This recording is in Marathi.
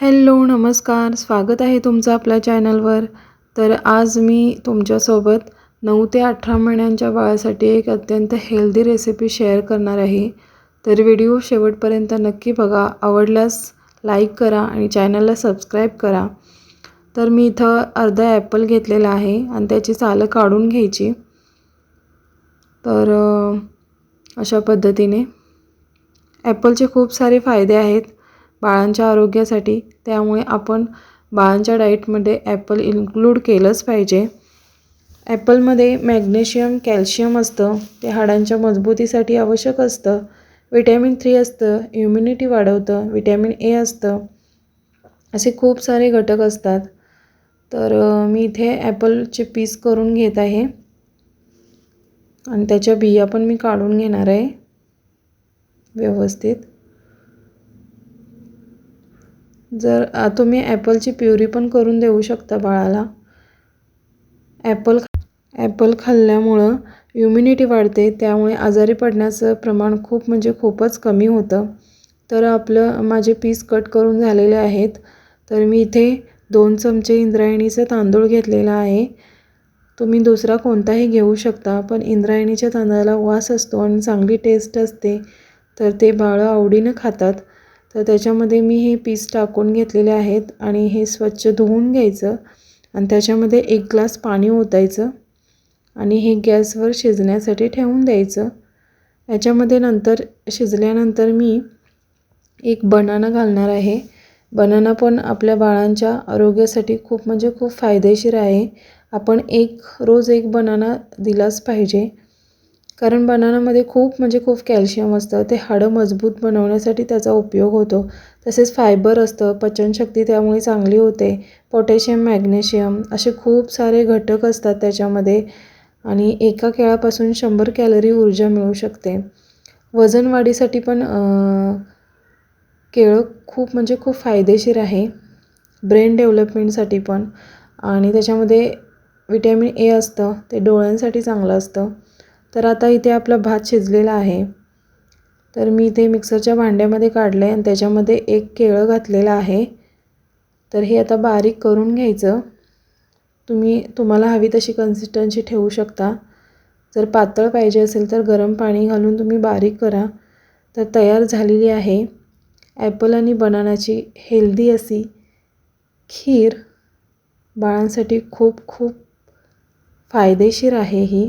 हॅलो नमस्कार. स्वागत आहे तुमचं आपल्या चॅनलवर. तर आज मी तुमच्यासोबत नऊ ते अठरा महिन्यांच्या बाळासाठी एक अत्यंत हेल्दी रेसिपी शेअर करणार आहे. तर व्हिडिओ शेवटपर्यंत नक्की बघा. आवडल्यास लाईक करा आणि चॅनलला सबस्क्राईब करा. तर मी इथं अर्धा ॲपल घेतलेला आहे आणि त्याची सालं काढून घ्यायची. तर अशा पद्धतीने. ॲपलचे खूप सारे फायदे आहेत. बाळांच्या आरोग्यासाठी. त्यामुळे आपण बाळांच्या डाईटमध्ये ॲपल इन्क्लूड केलंच पाहिजे. ॲपलमध्ये मॅग्नेशियम कॅल्शियम असतं. ते हाडांच्या मजबूतीसाठी आवश्यक असतं. विटॅमिन थ्री असतं. इम्युनिटी वाढवतं. विटॅमिन ए असतं. असे खूप सारे घटक असतात. तर मी इथे ॲपलचे पीस करून घेत आहे. आणि त्याच्या बिया पण मी काढून घेणार आहे. व्यवस्थित. जर तुम्ही ॲपलची प्युरी पण करून देऊ शकता बाळाला. ॲपल ॲपल खाल्ल्यामुळं इम्युनिटी वाढते त्यामुळे आजारी पडण्याचं प्रमाण खूप म्हणजे खूपच कमी होतं. तर आपलं माझे पीस कट करून झालेले आहेत. तर मी इथे दोन चमचे इंद्रायणीचं तांदूळ घेतलेला आहे. तुम्ही दुसरा कोणताही घेऊ शकता पण इंद्रायणीच्या तांदळाला वास असतो आणि चांगली टेस्ट असते. तर ते बाळं आवडीनं खातात. तर त्याच्यामध्ये मी हे पीस टाकून घेतलेले आहेत आणि हे स्वच्छ धुवून घ्यायचं. आणि त्याच्यामध्ये एक ग्लास पाणी ओतायचं आणि हे गॅसवर शिजण्यासाठी ठेवून द्यायचं. याच्यामध्ये नंतर शिजल्यानंतर मी एक बनाना घालणार आहे. बनाना पण आपल्या बाळांच्या आरोग्यासाठी खूप म्हणजे खूप फायदेशीर आहे. आपण एक रोज एक बनाना दिलाच पाहिजे. कारण बनानामध्ये खूप म्हणजे खूप कॅल्शियम असतं. ते हाडं मजबूत बनवण्यासाठी त्याचा उपयोग होतो. तसेच फायबर असतं पचनशक्ती त्यामुळे चांगली होते. पोटॅशियम मॅग्नेशियम असे खूप सारे घटक असतात त्याच्यामध्ये आणि एका केळापासून शंभर कॅलरी ऊर्जा मिळू शकते. वजन वाढीसाठी पण केळं खूप म्हणजे खूप फायदेशीर आहे. ब्रेन डेव्हलपमेंटसाठी पण. आणि त्याच्यामध्ये विटॅमिन ए असतं ते डोळ्यांसाठी चांगलं असतं. तर आता इथे आपला भात शिजलेला आहे. तर मी इथे मिक्सरच्या भांड्यामध्ये काढलं आहे आणि त्याच्यामध्ये एक केळं घातलेलं आहे. तर हे आता बारीक करून घ्यायचं. तुम्ही तुम्हाला हवी तशी कन्सिस्टन्सी ठेवू शकता. जर पातळ पाहिजे असेल तर गरम पाणी घालून तुम्ही बारीक करा. तर तयार झालेली आहे. ॲपल आणि बनानाची हेल्दी अशी खीर बाळांसाठी खूप खूप फायदेशीर आहे ही.